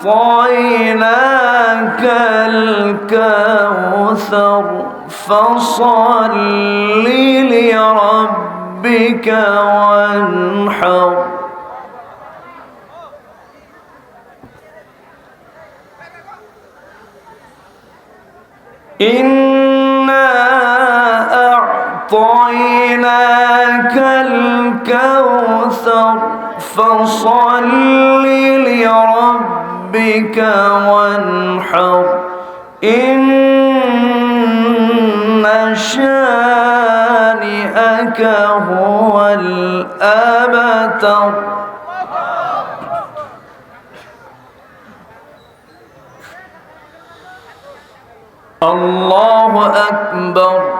أعطيناك الكوثر فصل لربك وانحر. إنا أعطيناك الكوثر فصل لربك وانحر. إن شانئك هو الأبتر. الله أكبر.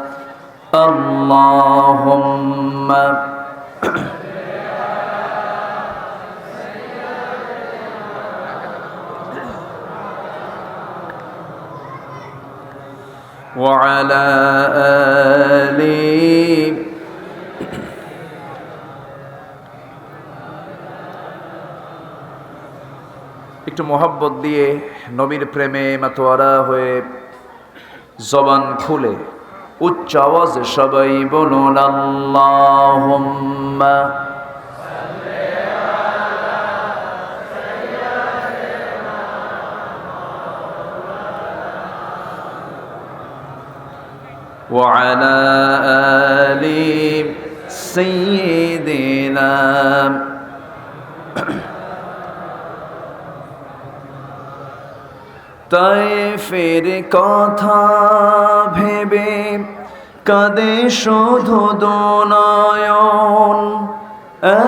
اللهم وعلى آله একটু মোহাব্বত দিয়ে নবীর প্রেমে মাতোয়ারা হয়ে জবান খুলে উচ্চ আওয়াজে সবাই বলুন আল্লাহুম্মা وعلى آل سيدنا তাই ফের কথা ভেবে কাঁদে শুধু দোনয়ন।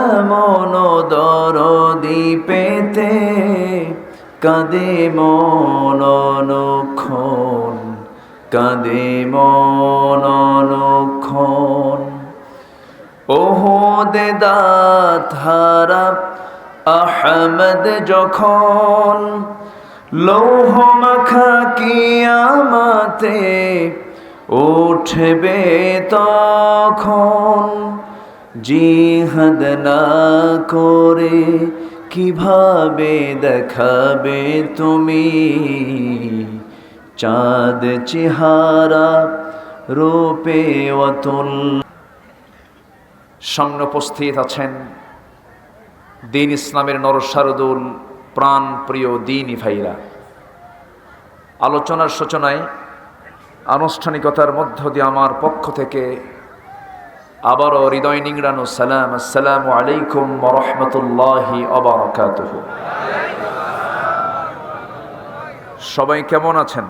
এমন দরদি পেতে কাঁদে মন অনুক্ষণ কাঁদে মন অনুক্ষণ ওহদে দাঁত হারা আহমদ যখন লৌহ মাখা কিয়ামাতে উঠবে তখন? জিহাদ না করে কীভাবে দেখাবে তুমি? চাঁদ চেহারা রূপে অতুল। সামনে উপস্থিত আছেন দিন ইসলামের নরসারদুল প্রাণ প্রিয় দিনই ভাইরা, আলোচনার সূচনায় আনুষ্ঠানিকতার মধ্য দিয়ে আমার পক্ষ থেকে আবারও হৃদয় নিংড়ানো সালাম, আসসালামু আলাইকুম রহমতুল্লাহি অবরকাত সবাই কেমন আছেন?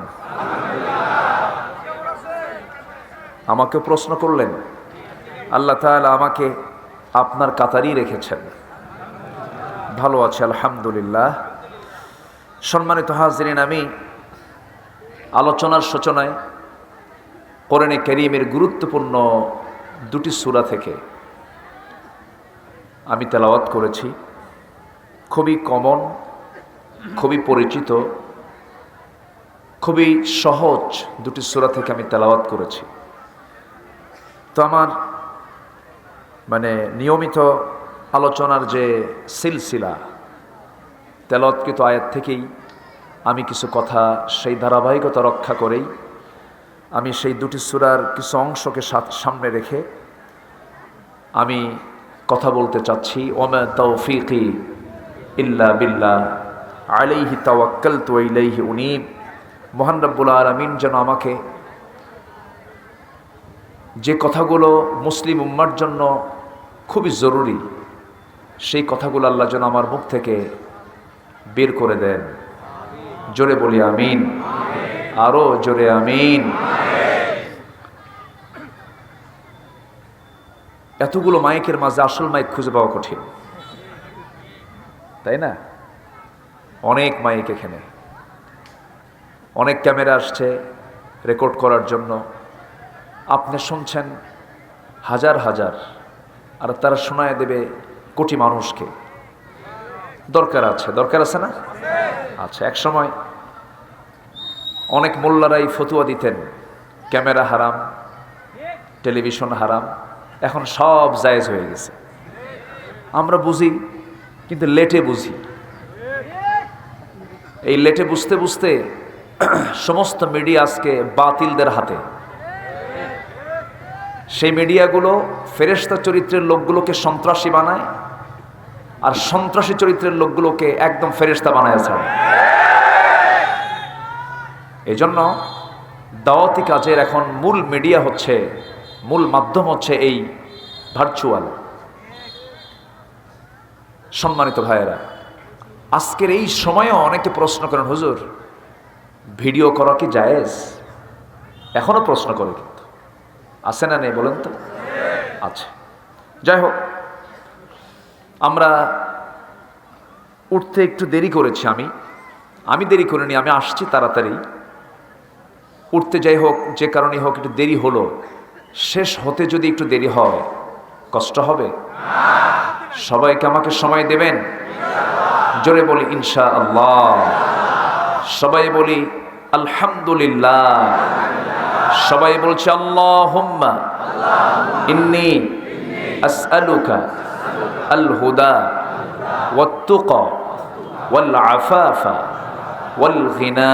আমাকে প্রশ্ন করলেন, আল্লাহ তাআলা আমাকে আপনার কাতারই রেখেছেন। ভালো আছে, আলহামদুলিল্লাহ। সম্মানিত হাজরিন, আমি আলোচনার সূচনায় কোরআনে করিমের গুরুত্বপূর্ণ দুটি সূরা থেকে আমি তেলাওয়াত করেছি। খুবই কমন খুবই পরিচিত, খুবই সহজ দুটি সুরা থেকে আমি তেলাওয়াত করেছি। তো আমার মানে নিয়মিত আলোচনার যে সিলসিলা, তেলৎকৃত আয়াত থেকেই আমি কিছু কথা সেই ধারাবাহিকতা রক্ষা করেই, আমি সেই দুটি সুরার কিছু অংশকে সামনে রেখে আমি কথা বলতে চাচ্ছি, ওমা তৌফিকি ইল্লা বিল্লা আলাইহি তাওয়াক্কাল তু ইলাইহি উনিব। মহান রব্বুল আলমিন যেন আমাকে যে কথাগুলো মুসলিম উম্মার জন্য খুবই জরুরি সেই কথাগুলো আল্লাহ যেন আমার মুখ থেকে বের করে দেন। জোরে বলি আমিন। আরও জোরে আমিন। এতগুলো মাইকের মাঝে আসল মাইক খুঁজে পাওয়া কঠিন। তাই না? অনেক মাইক এখানে। অনেক ক্যামেরা আসছে রেকর্ড করার জন্য। আপনি শুনছেন হাজার হাজার। আর তারা শোনায় দেবে কোটি মানুষকে। দরকার আছে দরকার আছে না? আচ্ছা এক সময় অনেক মোল্লারাই ফতুয়া দিতেন, ক্যামেরা হারাম, টেলিভিশন হারাম, এখন সব জায়েজ হয়ে গেছে। আমরা বুঝি, কিন্তু লেটে বুঝি। এই লেটে বুঝতে বুঝতে সমস্ত মিডিয়া আজকে বাতিলদের হাতে। সেই মিডিয়াগুলো ফেরেস্তা চরিত্রের লোকগুলোকে সন্ত্রাসী বানায় আর সন্ত্রাসী চরিত্রের লোকগুলোকে একদম ফেরেস্তা বানায় ছাড়ে এই জন্য দাওয়াতি কাজের এখন মূল মিডিয়া হচ্ছে, মূল মাধ্যম হচ্ছে এই ভার্চুয়াল সম্মানিত ভাইয়েরা, আজকের এই সময়েও অনেকে প্রশ্ন করেন, হুজুর, ভিডিও করা কি জায়েজ? এখনও প্রশ্ন করে কিন্তু। আছে না নেই বলেন তো? আচ্ছা যাই হোক আমরা উঠতে একটু দেরি করেছি আমি। আমি দেরি করিনি, আমি আসছি তাড়াতাড়ি। উঠতে যাই হোক, যে কারণে হোক, একটু দেরি হলো। শেষ হতে যদি একটু দেরি হয়, কষ্ট হবে? সবাইকে আমাকে সময় দেবেন? জোরে বলি ইনশা আল্লাহ সবাই বলি, আলহামদুলিল্লাহ। সবাই বলছে আল্লাহ ইন্নি আসআলুকা। আল হুদা ওয়াত্তুকা ওয়াল আফাফা ওয়াল গিনা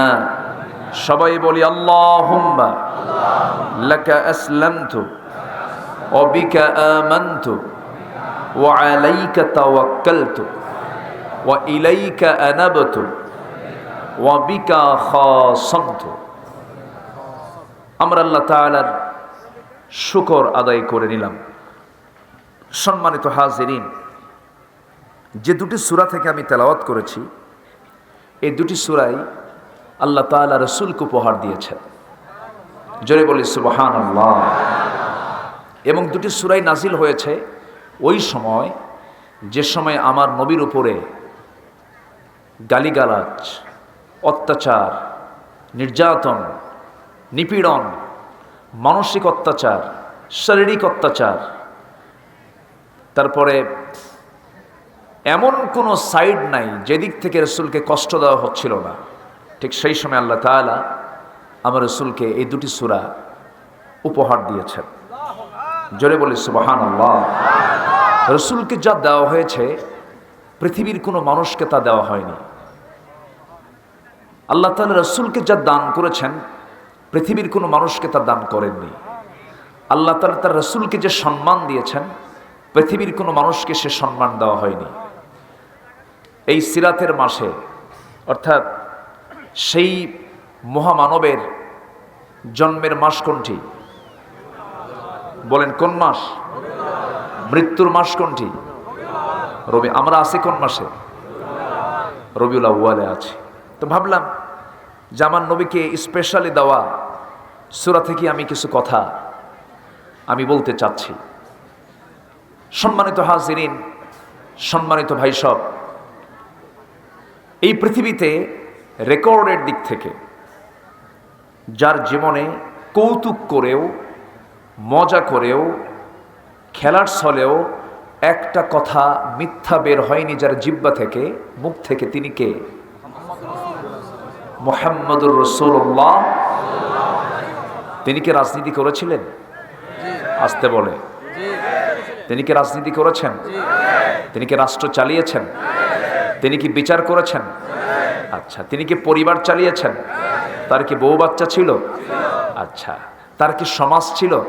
সবাই বলি, আল্লাহুম্মা, লাকা আসলামতু আলাইকা তাওয়াক্কালতু, ওয়া ইলাইকা আনাবতু, ওয়া বিকা খাসামতু। আমরা আল্লাহ তাআলার শুকর আদায় করে নিলাম। সম্মানিত হাজিরিন, যে দুটি সূরা থেকে আমি তেলাওয়াত করেছি, এই দুটি সূরাই আল্লাহ তাআলা রসুলকে উপহার দিয়েছেন। জোরে বলি সুবহান আল্লাহ এবং দুটি সুরাই নাজিল হয়েছে ওই সময়, যে সময় আমার নবীর উপরে গালিগালাজ, অত্যাচার, নির্যাতন, নিপীড়ন, মানসিক অত্যাচার, শারীরিক অত্যাচার তারপরে এমন কোনো সাইড নাই যেদিক থেকে রসুলকে কষ্ট দেওয়া হচ্ছিল না। ঠিক সেই সময় আল্লাহ তালা আমার রসুলকে এই দুটি সুরা উপহার দিয়েছেন। জোরে বলি সুবাহান আল্লাহ রসুলকে যা দেওয়া হয়েছে, পৃথিবীর কোনো মানুষকে তা দেওয়া হয়নি। আল্লাহ তালা রসুলকে যা দান করেছেন, পৃথিবীর কোনো মানুষকে তা দান করেননি। আল্লাহ তালা তার রসুলকে যে সম্মান দিয়েছেন পৃথিবীর কোনো মানুষকে সে সম্মান দেওয়া হয়নি। এই সিরাতের মাসে, অর্থাৎ সেই মহামানবের জন্মের মাস কোনটি? বলেন, কোন মাস? মৃত্যুর মাস কোনটি? রবি, আমরা আছি কোন মাসে? রবিউল আউ্বালে আছি। তো ভাবলাম যে আমার নবীকে স্পেশালি দেওয়া সুরা থেকে আমি কিছু কথা আমি বলতে চাচ্ছি? সম্মানিত হাজিরিন, সম্মানিত ভাই সব এই পৃথিবীতে রেকর্ডের দিক থেকে যার জীবনে কৌতুক করেও, মজা করেও, খেলার ছলেও একটা কথা মিথ্যা বের হয়নি যার জিব্বা থেকে, মুখ থেকে তিনি কে? মোহাম্মদুর রসুল্লাহ তিনি কি রাজনীতি করেছিলেন? আসতে বলে। তিনি কি রাজনীতি করেছেন? তিনি কি রাষ্ট্র চালিয়েছেন? তিনি কি বিচার করেছেন? আচ্ছা তিনি কি পরিবার চালিয়েছেন? তার কি বউ বাচ্চা ছিল? আচ্ছা তার কি সমাজ ছিল?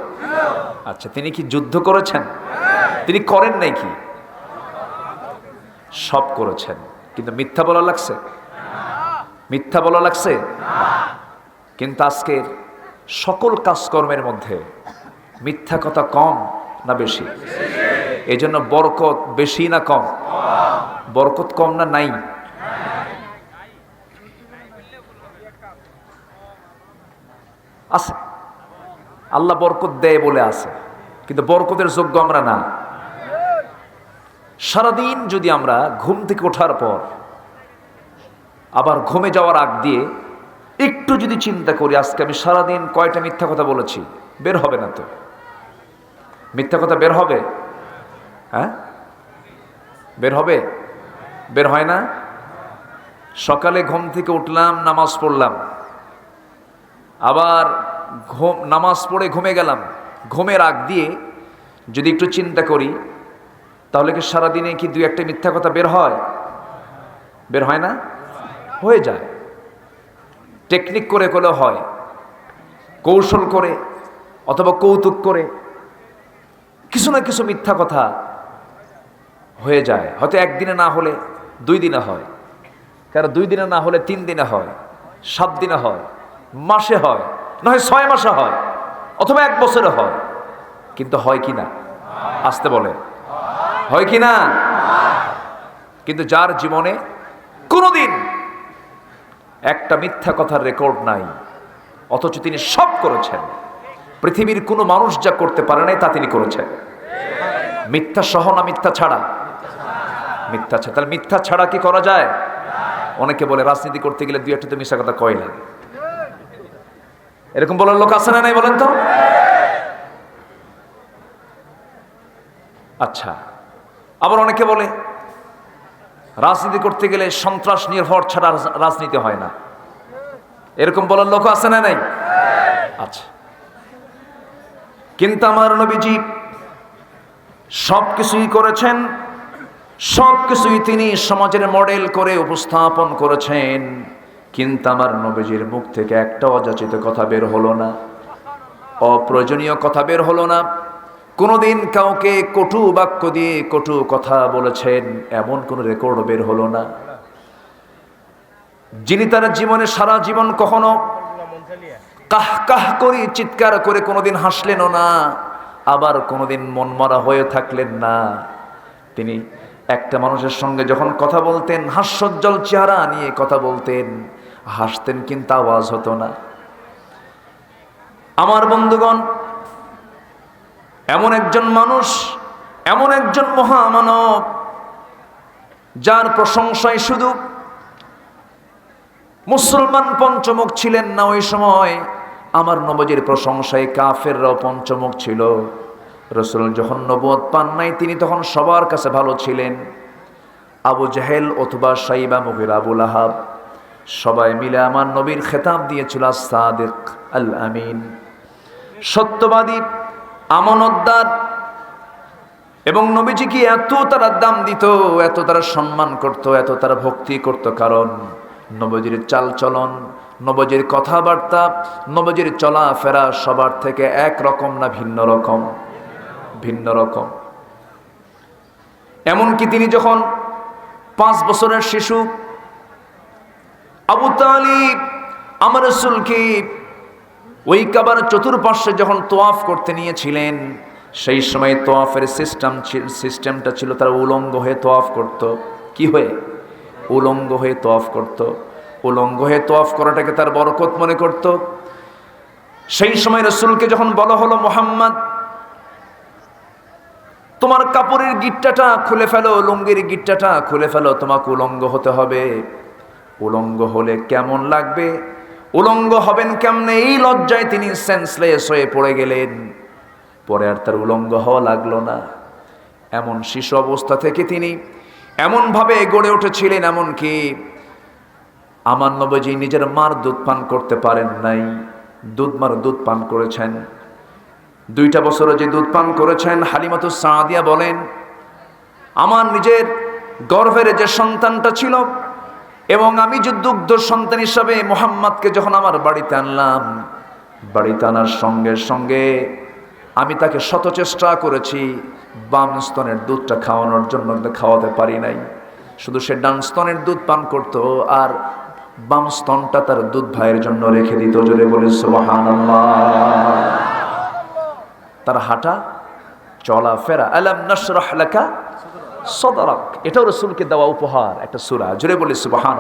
আচ্ছা তিনি কি যুদ্ধ করেছেন? তিনি করেন নাই কি? সব করেছেন। কিন্তু মিথ্যা বলা লাগছে? মিথ্যা বলা লাগছে? কিন্তু আজকের সকল কাজকর্মের মধ্যে মিথ্যা কথা কম। না বেশি? এই জন্য বরকত বেশি না কম? বরকত কম না নাই? আছে। আল্লাহ বরকত দেয় বলে আছে। কিন্তু বরকতের যোগ্য আমরা না। সারাদিন যদি আমরা ঘুম থেকে ওঠার পর আবার ঘুমে যাওয়ার আগ দিয়ে একটু যদি চিন্তা করি, আজকে আমি সারাদিন কয়টা মিথ্যা কথা বলেছি, বের হবে না তো। মিথ্যা কথা বের হবে? হ্যাঁ? বের হবে? বের হয় না? সকালে ঘুম থেকে উঠলাম, নামাজ পড়লাম। আবার ঘুম, নামাজ পড়ে ঘুমে গেলাম। ঘুমের আগ দিয়ে যদি একটু চিন্তা করি, তাহলে কি সারাদিনে কি দুই একটা মিথ্যা কথা বের হয়? বের হয় না? হয়ে যায়। টেকনিক করে করলে হয়। কৌশল করে, অথবা কৌতুক করে কিছু না কিছু মিথ্যা কথা হয়ে যায়। হয়তো একদিনে না হলে দুই দিনে হয়। কারণ দুই দিনে না হলে তিন দিনে হয়, সাত দিনে হয়, মাসে হয় নয় ছয় মাসে হয়, অথবা এক বছরে হয়। কিন্তু হয় কি না? আসতে বলে। হয় কি না? কিন্তু যার জীবনে কোনোদিন একটা মিথ্যা কথার রেকর্ড নাই, অথচ তিনি সব করেছেন। পৃথিবীর কোনো মানুষ যা করতে পারে নাই তা তিনি করেছেন। মিথ্যা সহ না মিথ্যা ছাড়া? মিথ্যা ছাড়া। তাহলে মিথ্যা ছাড়া কি করা যায়? অনেকে বলে রাজনীতি করতে গেলে দুই একটা তো মিশা কথা কয় লাগে। এরকম বলার লোক আছে না নাই বলেন তো? আচ্ছা আবার অনেকে বলে রাজনীতি করতে গেলে সন্ত্রাস নির্ভর ছাড়া রাজনীতি হয় না। এরকম বলার লোক আছে না নাই? আচ্ছা কিন্তু আমার নবীজি সব কিছুই করেছেন সব কিছুই তিনি সমাজের মডেল করে উপস্থাপন করেছেন, কিন্তু আমার নবীজির মুখ থেকে একটা অযাচিত কথা বের হলো না, অপ্রয়োজনীয় কথা বের হলো না। কোনোদিন কাউকে কটু বাক্য দিয়ে কটু কথা বলেছেন, এমন কোনো রেকর্ড বের হলো না। যিনি তার জীবনে সারা জীবন কখনো কাহ কাহ করে, চিৎকার করে কোনোদিন হাসলেনও না, আবার কোনোদিন মনমরা হয়ে থাকলেন না। তিনি একটা মানুষের সঙ্গে যখন কথা বলতেন, হাস্যোজ্জ্বল চেহারা নিয়ে কথা বলতেন, হাসতেন কিন্তু আওয়াজ হতো না। আমার বন্ধুগণ, এমন একজন মানুষ, এমন একজন মহামানব, যার প্রশংসায় শুধু মুসলমান পঞ্চমুখ ছিলেন না ওই সময় আমার নবজির প্রশংসায় কাফেররাও পঞ্চমুখ ছিল। রসুল যখন নবদ পান নাই, তিনি তখন সবার কাছে ভালো ছিলেন। আবু জাহেল অথবা সাইবা মুহির আবুল আহাব সবাই মিলে আমার নবীর খেতাব দিয়েছিল সাদেক আল আমিন সত্যবাদী আমনদ্দার এবং নবীজিকে এত তারা দাম দিত, এত তারা সম্মান করত, এত তারা ভক্তি করত? কারণ নবজির চাল চলন নবজির কথাবার্তা, নবজির চলাফেরা সবার থেকে এক রকম না ভিন্ন রকম? ভিন্ন রকম। এমনকি তিনি যখন পাঁচ বছরের শিশু, আবু তালিব, আমার রসুলকে ওই কাবার চতুর্পার্শ্বে যখন তোয়াফ করতে নিয়েছিলেন, সেই সময় তোয়াফের সিস্টেম সিস্টেমটা ছিল তারা উলঙ্গ হয়ে তোয়াফ করত। কি হয়ে? উলঙ্গ হয়ে তোয়াফ করত। উলঙ্গ হয়ে তোয়াফ করাটাকে তার বরকত মনে করত। সেই সময় রসুলকে যখন বলা হলো, মোহাম্মদ, তোমার কাপড়ের গিট্টাটা খুলে ফেলো, লুঙ্গির গিট্টাটা খুলে ফেলো, তোমাকে উলঙ্গ হতে হবে। উলঙ্গ হলে কেমন লাগবে? উলঙ্গ হবেন কেমনে? এই লজ্জায় তিনি সেন্সলেস হয়ে পড়ে গেলেন। পরে আর তার উলঙ্গ হওয়া লাগল না। এমন শিশু অবস্থা থেকে তিনি এমনভাবে গড়ে উঠেছিলেন, এমনকি আমার নবজি নিজের মার দুধ পান করতে পারেন নাই। দুধ মার দুধ পান করেছেন। দুইটা বছরে যে দুধ পান করেছেন, হালিমাতু সাদিয়া বলেন, আমার নিজের গর্ভের যে সন্তানটা ছিল এবং আমি যে দুগ্ধ সন্তান হিসাবে মোহাম্মদকে যখন আমার বাড়িতে আনলাম, বাড়িতে আনার সঙ্গে সঙ্গে আমি তাকে শত চেষ্টা করেছি, বাম স্তনের দুধটা খাওয়ানোর জন্য খাওয়াতে পারি নাই। শুধু সে ডান স্তনের দুধ পান করত আর বাম স্তনটা তার দুধ ভাইয়ের জন্য রেখে দিত, জোরে বলে সুবাহান তার হাঁটা চলা ফেরা আলাম নশরাহ লেখা সদারক। এটাও রসুলকে দেওয়া উপহার, একটা সুরা, জোরে বলে সুবাহান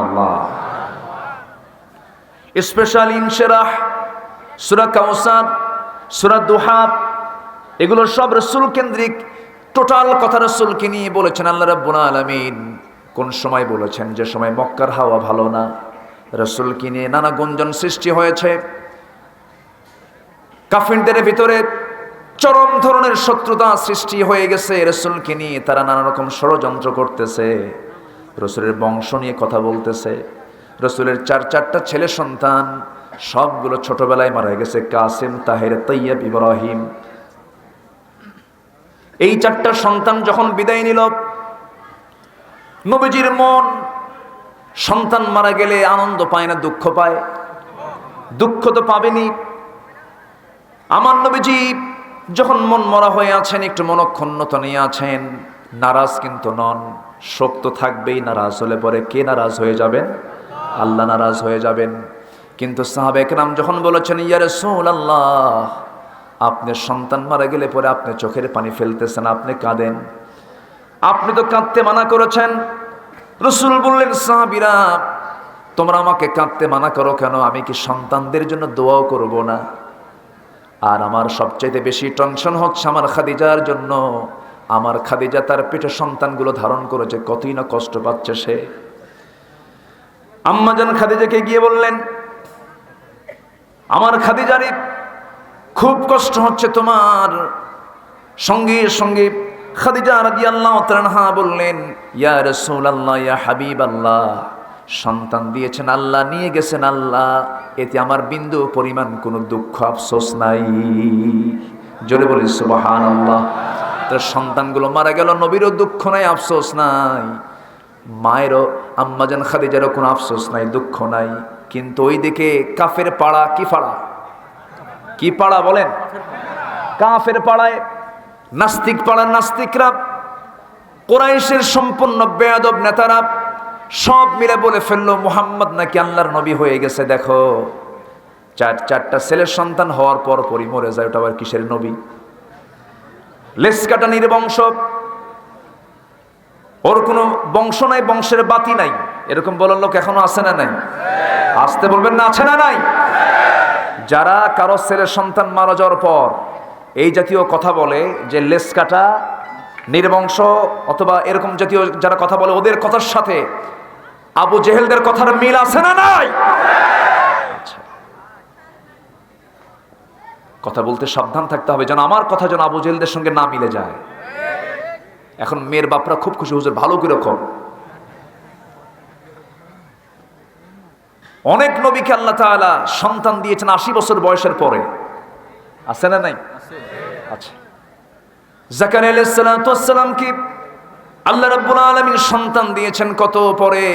স্পেশাল ইনশেরাহ, সুরা কাউসার সুরা দুহাব এগুলো সব রসুল কেন্দ্রিক, টোটাল কথা রসুলকে নিয়ে বলেছেন, আল্লাহ রাব্বুল আলামিন। কোন সময় বলেছেন, যে সময় মক্কার হাওয়া ভালো না? রসুলকে নিয়ে নানা গুঞ্জন সৃষ্টি হয়েছে? কাফিনদের ভিতরে চরম ধরনের শত্রুতা সৃষ্টি হয়ে গেছে রসুলকে নিয়ে তারা নানা রকম ষড়যন্ত্র করতেছে, রসুলের বংশ নিয়ে কথা বলতেছে, রসুলের চার চারটা ছেলে সন্তান, সবগুলো ছোটবেলায় মারা গেছে, কাসিম, তাহের, তৈয়ব, ইব্রাহিম। এই চারটা সন্তান যখন বিদায় নিল, নবীজির মন সন্তান মারা গেলে আনন্দ পায় না, দুঃখ পায়। দুঃখ তো পাবেনি আমার নবীজি যখন মন মরা হয়ে আছেন, একটু মনক্ষণ্ণতা নিয়ে আছেন, নারাজ কিন্তু নন। শোক তো থাকবেই, নারাজ হলে পরে কে নারাজ হয়ে যাবেন? আল্লাহ নারাজ হয়ে যাবেন। কিন্তু সাহাবেক নাম যখন বলেছেন ইয়ারে সোল আল্লাহ আপনার সন্তান মারা গেলে পরে আপনি চোখের পানি ফেলতেছেন, আপনি কাঁদেন। আপনি তো কাঁদতে মানা করেছেন। রসুল বললেন, সাহাবিরা, তোমরা আমাকে কাঁদতে মানা করো কেন? আমি কি সন্তানদের জন্য দোয়াও করব না? আর আমার সবচাইতে বেশি টেনশন হচ্ছে আমার খাদিজার জন্য। আমার খাদিজা তার পেটে সন্তানগুলো ধারণ করেছে, কতই না কষ্ট পাচ্ছে সে। আম্মাজান খাদিজাকে গিয়ে বললেন, আমার খাদিজারে খুব কষ্ট হচ্ছে তোমার সঙ্গে সঙ্গে খাদিজা রাজি আল্লাহ তানহা বললেন, ইয়া রসুল আল্লাহ ইয়া হাবিব আল্লাহ সন্তান দিয়েছেন আল্লাহ, নিয়ে গেছেন আল্লাহ, এতে আমার বিন্দু পরিমাণ কোনো দুঃখ আফসোস নাই। জোরে বলি সুবাহান আল্লাহ তার সন্তানগুলো মারা গেল, নবীরও দুঃখ নাই, আফসোস নাই। মায়েরও আম্মাজান খাদিজারও কোনো আফসোস নাই, দুঃখ নাই। কিন্তু ওই দিকে কাফের পাড়া কি পাড়া? কি পাড়া বলেন? কাফের পাড়ায় নাস্তিক পাড়ার নাস্তিকরা, কোরাইশের সম্পূর্ণ বেয়াদব নেতারা, সব মিলে বলে ফেলল, মোহাম্মদ নাকি আল্লাহর নবী হয়ে গেছে, দেখো। চার, চারটা ছেলের সন্তান হওয়ার পর পরই মরে যায়, ওটা আবার কিসের নবী? লেস কাটা নির্বংশ ওর কোনো বংশ নাই, বংশের বাতি নাই। এরকম বলার লোক এখনও আছে না নাই? আসতে বলবেন না, আছে না নাই? যারা কারও ছেলের সন্তান মারা যাওয়ার পর এই জাতীয় কথা বলে যে লেস কাটা, নির্বংশ অথবা এরকম জাতীয় যারা কথা বলে, ওদের কথার সাথে আবু জেহেলদের কথার মিল আছে না নাই। কথা বলতে সাবধান থাকতে হবে, যেন আমার কথা যেন আবু জেহেলদের সঙ্গে না মিলে যায়। এখন মেয়ের বাপরা খুব খুশি, হুজুর, ভালো করে কম অনেক নবীকে আল্লাহ সন্তান দিয়েছেন আশি বছর বয়সের পরে। আছে না নাই? আচ্ছা জাকার আলাইসালামকে আল্লাহ রাব্বুল আলামিন সন্তান দিয়েছেন কত পরে?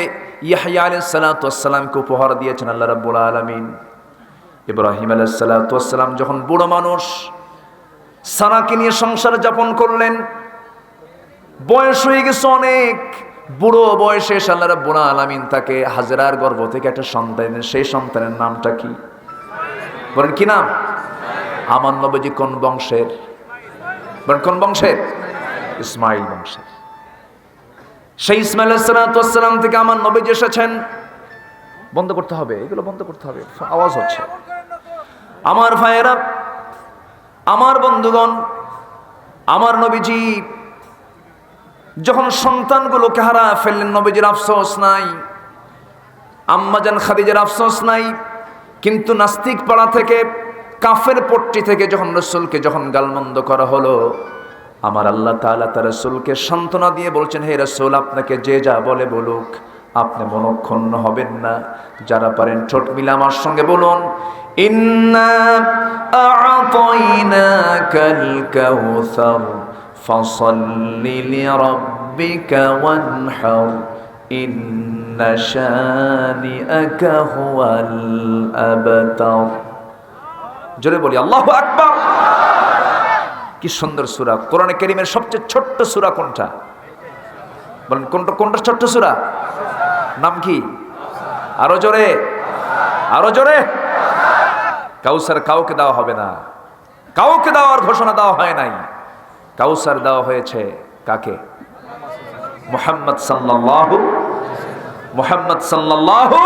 ইয়াহইয়া আলাইসালামকে উপহার দিয়েছেন আল্লাহ রাব্বুল আলামিন। ইব্রাহিম আলাইসালাম যখন বুড়ো মানুষ সানাকে নিয়ে সংসার যাপন করলেন, বয়স হয়ে গেছে অনেক, বুড়ো বয়সে আল্লাহ রাব্বুল আলামিন তাকে হাজরার গর্ভ থেকে একটা সন্তান সেই সন্তানের নামটা কি? বলেন কি নাম? আমার নবজি কোন বংশের? কোন বংশের? ইসমাইল বংশের। সেই ইসমাইল সালাম থেকে আমার নবীজি এসেছেন। বন্ধ করতে হবে, এগুলো বন্ধ করতে হবে, আওয়াজ হচ্ছে। আমার ভাইয়েরা, আমার বন্ধুগণ, আমার নবীজি, যখন সন্তানগুলোকে হারা ফেললেন, নবীজির আফসোস নাই, আম্মাজান খাদিজের আফসোস নাই, কিন্তু নাস্তিক পাড়া থেকে কাফের পট্টি থেকে যখন রসুলকে যখন গালমন্দ করা হলো, আমার আল্লাহ তাআলা তার রসুলকে সান্ত্বনা দিয়ে বলছেন, হে রসুল, আপনাকে যে যা বলে বলুক, আপনি মনক্ষণ্ণ হবেন না। যারা পারেন ছোট মিলে আমার সঙ্গে বলুন, ইন্না আবতার। জোরে বলি, আল্লাহ আকবার। কি সুন্দর সুরা। কোরআনে কেরিমের সবচেয়ে ছোট্ট সুরা কোনটা? বলেন, কোনটা কোনটা ছোট্ট সুরা? নাম কি? আরও জোরে আরও জোরে। কাউসার কাউকে দেওয়া হবে না। কাউকে দেওয়ার ঘোষণা দেওয়া হয় নাই। কাউসার দেওয়া হয়েছে কাকে? মোহাম্মদ সাল্লাল্লাহু মোহাম্মদ সাল্লাল্লাহু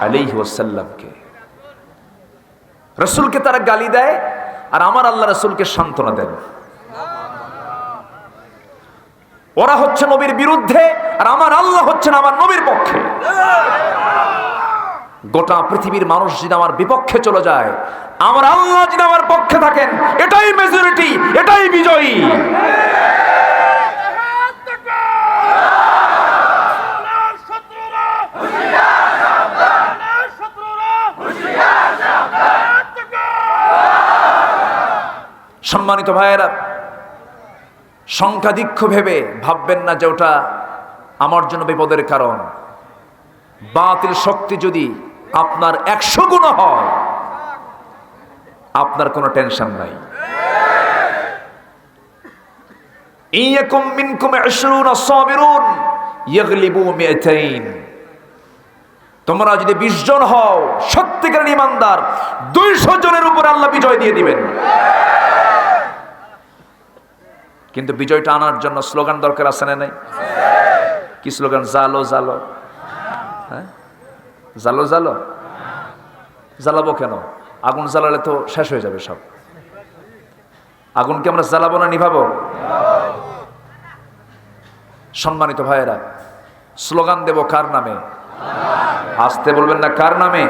আলাইহি ওয়াসাল্লামকে। রসুলকে তারা গালি দেয় আর আমার আল্লাহ রসুলকে সান্ত্বনা দেন। ওরা হচ্ছে নবীর বিরুদ্ধে আর আমার আল্লাহ হচ্ছেন আমার নবীর পক্ষে। গোটা পৃথিবীর মানুষ যদি আমার বিপক্ষে চলে যায়, আমার আল্লাহ যদি আমার পক্ষে থাকেন, এটাই মেজরিটি এটাই বিজয়ী। সম্মানিত ভাইয়েরা সংখ্যাধিক্ষ ভেবে ভাববেন না যে ওটা আমার জন্য বিপদের কারণ। বাতিল শক্তি যদি আপনার একশো গুণ হয়, আপনার কোনো টেনশন নাই। তোমরা যদি 20 জন হও, সত্যিকারের ইমানদার 200 জনের উপর আল্লাহ বিজয় দিয়ে দিবেন। কিন্তু বিজয়টা আনার জন্য স্লোগান দরকার আছে না নাই? কি স্লোগান? জালো জালো। হ্যাঁ? জালো জালো? জ্বালাবো কেন? আগুন জ্বালালে তো শেষ হয়ে যাবে সব। আগুনকে আমরা জ্বালাবো না নিভাবো? সম্মানিত ভাইয়েরা, স্লোগান দেব কার নামে? আসতে বলবেন না কার নামে?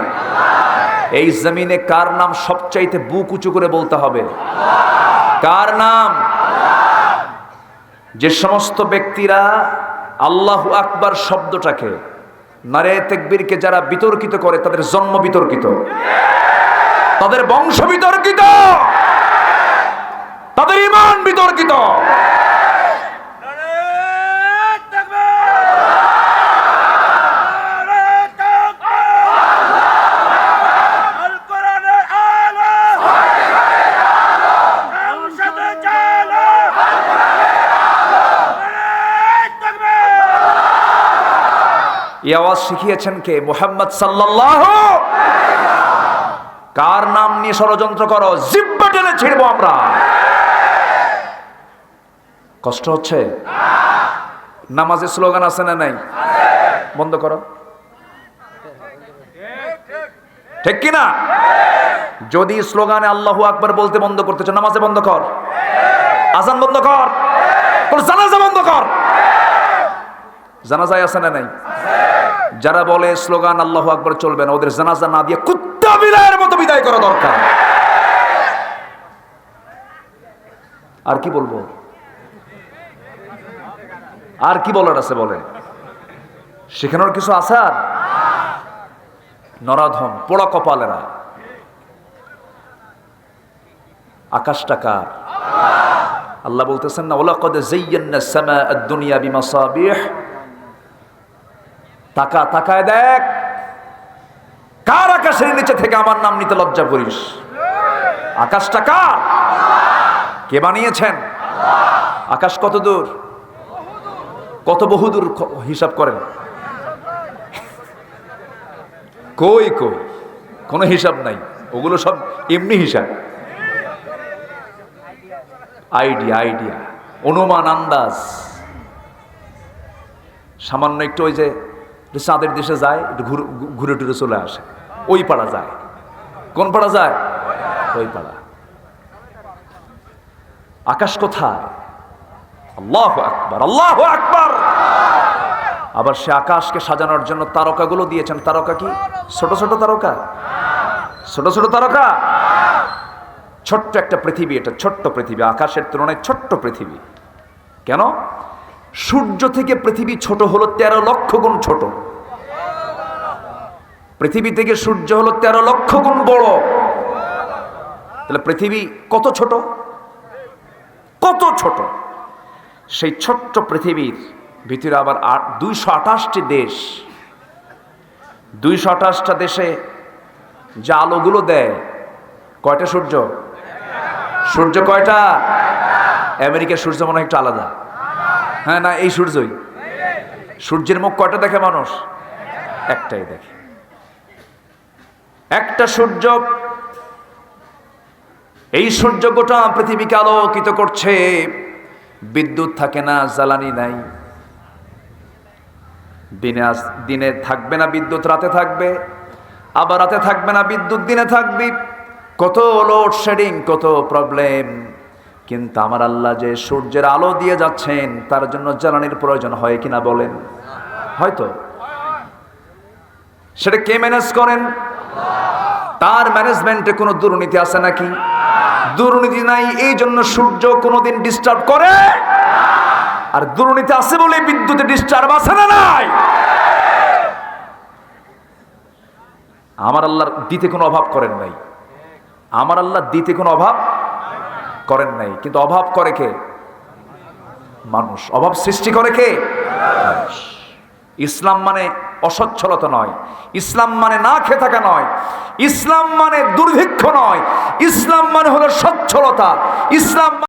এই জমিনে কার নাম সবচাইতে বুক উঁচু করে বলতে হবে? কার নাম? যে সমস্ত ব্যক্তিরা আল্লাহ আকবার শব্দটাকে নারে তেকবীরকে যারা বিতর্কিত করে, তাদের জন্ম বিতর্কিত। তাদের বংশ বিতর্কিত। তাদের ইমান বিতর্কিত। এই আওয়াজ শিখিয়েছেন কে? মোহাম্মদ সাল্লাল্লাহ কার নাম নিয়ে ষড়যন্ত্র করো? জিব্বা টেনে ছিড়বো আমরা। কষ্ট হচ্ছে? নামাজের স্লোগান আছে না নাই? বন্ধ করো। ঠিক কিনা? যদি স্লোগানে আল্লাহু আকবার বলতে বন্ধ করতে চাও, নামাজে বন্ধ কর। আজান বন্ধ কর। জানাজা বন্ধ কর। জানাজায় আছে না নাই? যারা বলে স্লোগান আল্লাহ আকবার চলবে না, ওদের জানাজা না দিয়ে কুত্তা বিদায়ের মতো বিদায় করা দরকার। আর কি বলব? আর কি বলার আছে বলে সেখানের কিছু আছে আর? নরাধম, পোড়া কপালেরা। আকাশ টাকার আল্লাহ বলতেছেন না ওলা কদে সামা আদ-দুনিয়া বিমাসাবিহ। তাকা, তাকায় দেখ। কার আকাশের নিচে থেকে আমার নাম নিতে লজ্জা করিস? আকাশটা কার? কে বানিয়েছেন? আকাশ কত দূর? কত বহুদূর হিসাব করেন? কই কই? কোনো হিসাব নাই। ওগুলো সব এমনি হিসাব। Idea idea. অনুমান, আন্দাজ। সামান্য একটু ওই যে চাঁদের দেশে যায়, একটু ঘুরে- টুরে চলে আসে। ওই পাড়া যায়। কোন পাড়া যায়? ওই পাড়া। আকাশ কোথায়? আল্লাহ আকবার আল্লাহ আকবার! আবার সে আকাশকে সাজানোর জন্য তারকাগুলো দিয়েছেন। তারকা কি? ছোট ছোট তারকা? ছোট ছোট তারকা? ছোট্ট একটা পৃথিবী, এটা ছোট্ট পৃথিবী। আকাশের তুলনায় ছোট্ট পৃথিবী। কেন? সূর্য থেকে পৃথিবী ছোট হলো তেরো লক্ষ গুণ ছোট। পৃথিবী থেকে সূর্য হলো তেরো লক্ষ গুণ বড়। তাহলে পৃথিবী কত ছোট? কত ছোট? সেই ছোট্ট পৃথিবীর ভিতরে আবার দুইশো আঠাশটি দেশ। দুইশো আঠাশটা দেশে যে আলোগুলো দেয়, কয়টা সূর্য? সূর্য কয়টা? আমেরিকার সূর্য মনে হয় একটু আলাদা। হ্যাঁ না, এই সূর্যই। সূর্যের মুখ কটা দেখে মানুষ? একটাই দেখে। একটা সূর্য, এই সূর্য গোটা পৃথিবীকে আলোকিত করছে। বিদ্যুৎ থাকে না, জ্বালানি নাই। দিনে দিনে থাকবে না বিদ্যুৎ, রাতে থাকবে। আবার রাতে থাকবে না বিদ্যুৎ, দিনে থাকবে। কত লোডশেডিং কত প্রবলেম কিন্তু আমার আল্লাহ যে সূর্যের আলো দিয়ে যাচ্ছেন, তার জন্য জ্বালানির প্রয়োজন হয় কিনা বলেন? হয়তো। সেটা কে ম্যানেজ করেন? তার ম্যানেজমেন্টে কোনো দুর্নীতি আছে নাকি? দুর্নীতি নাই, এই জন্য সূর্য কোনোদিন ডিস্টার্ব করে? আর দুর্নীতি আছে বলে বিদ্যুতে ডিস্টার্ব আছে না নাই? আমার আল্লাহর দিতে কোনো অভাব করেন নাই। আমার আল্লাহ দিতে কোনো অভাব করেন নাই, কিন্তু অভাব করে কে? মানুষ। অভাব সৃষ্টি করে কে? ইসলাম মানে অসচ্ছলতা নয়, ইসলাম মানে না খেয়ে থাকা নয়, ইসলাম মানে দুর্ভিক্ষ নয়, ইসলাম মানে হলো সচ্ছলতা, ইসলাম